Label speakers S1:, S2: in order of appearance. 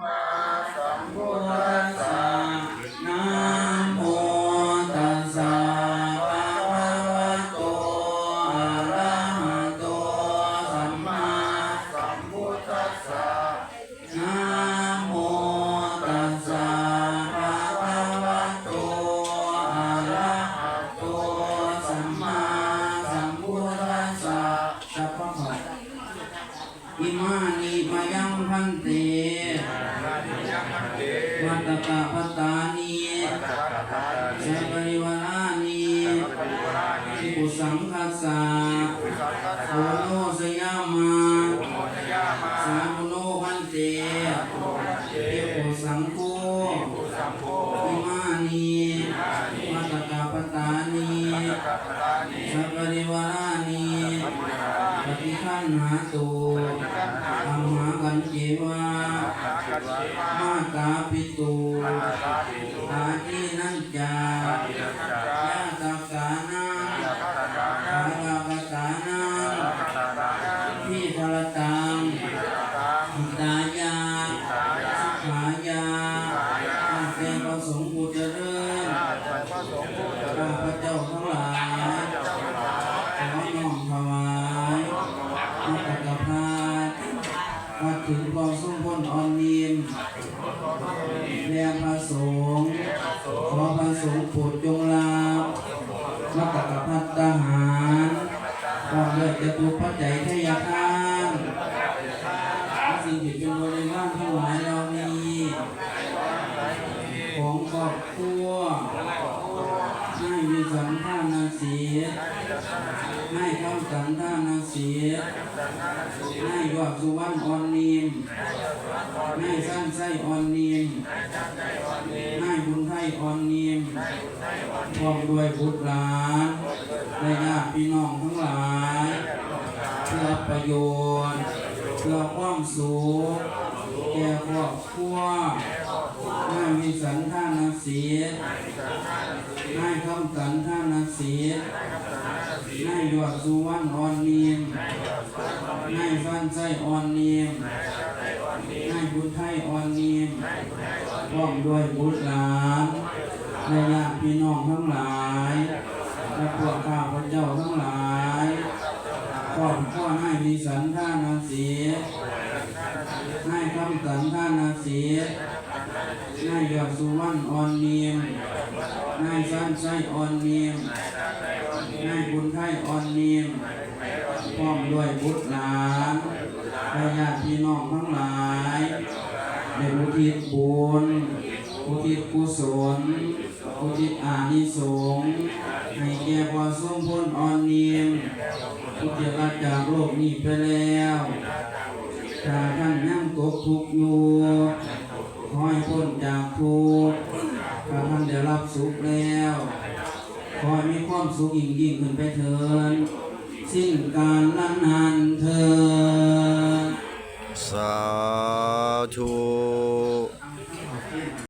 S1: ม อิมานิมายังพันเตวัตตะพัตตานีสัพปริวารานีทิปุสังคัสสะโอโนสยามาสามุโนพันเตทิปุสังโฆอิมานีวัตตะพัตตานีสัพปริวารานีปฏิคั นหาตุธรรมกันเจวามาตาปิตูอาทินันจา ถึงกองสมพลออนนียมแด่พระสงฆ์ขอพระสงฆ์โปรดจงลามัตตกพัฒทหารความเลิศจะตุปัจจัยทยาทานสิ่งที่เป็นบริวารทั้งหลายเหล่านี้ของครอบครัวให้มีสันทา นาสีให้คำสันทานาสีให้ยอดสุวรรณอ่อนนิมให้สั้นไส้อ่อนนิมให้บุญไทยอ่อนนิมพร้อมด้วยบุตรหลานและญาติพี่น้องทั้งหลายเพื่อประโยชน์เพื่อความสุขแก่ครอบครัวให้มีสันทานาสีให้คำสันทานาสี ให้ยอดสุวรรณอ่อนเนิมให้สั้นไส้อ่อนเนิมให้บุญไทยอ่อนเนิมพร้อมด้วยบุตรหลานและญาติพี่น้องทั้งหลายและพวกข้าพเจ้าทั้งหลายขอบข้อให้มีสันท่านาสีให้คำสันท่านาสีให้ยอดสุวรรณอ่อนเนิมให้สั้นไส้อ่อนเนิม ให้บุญไทยอ่อนนิมพร้อมด้วยบุตรหลานและญาติพี่น้องทั้งหลายในอุทิศบุญอุทิศกุศลอุทิศอานิสงส์ให้แก่พอสมพลอ่อนนิมผู้ที่รัจากโลกนี้ไปแล้วถ้าท่านยังตกทุกข์อยู่ขอให้พ้นจากทุกข์ถ้าท่านได้รับสุขแล้ว ขอให้มีความสุขยิ่งยิ่งขึ้นไปเถิดสิ้นการนั้นนานเถิด
S2: สา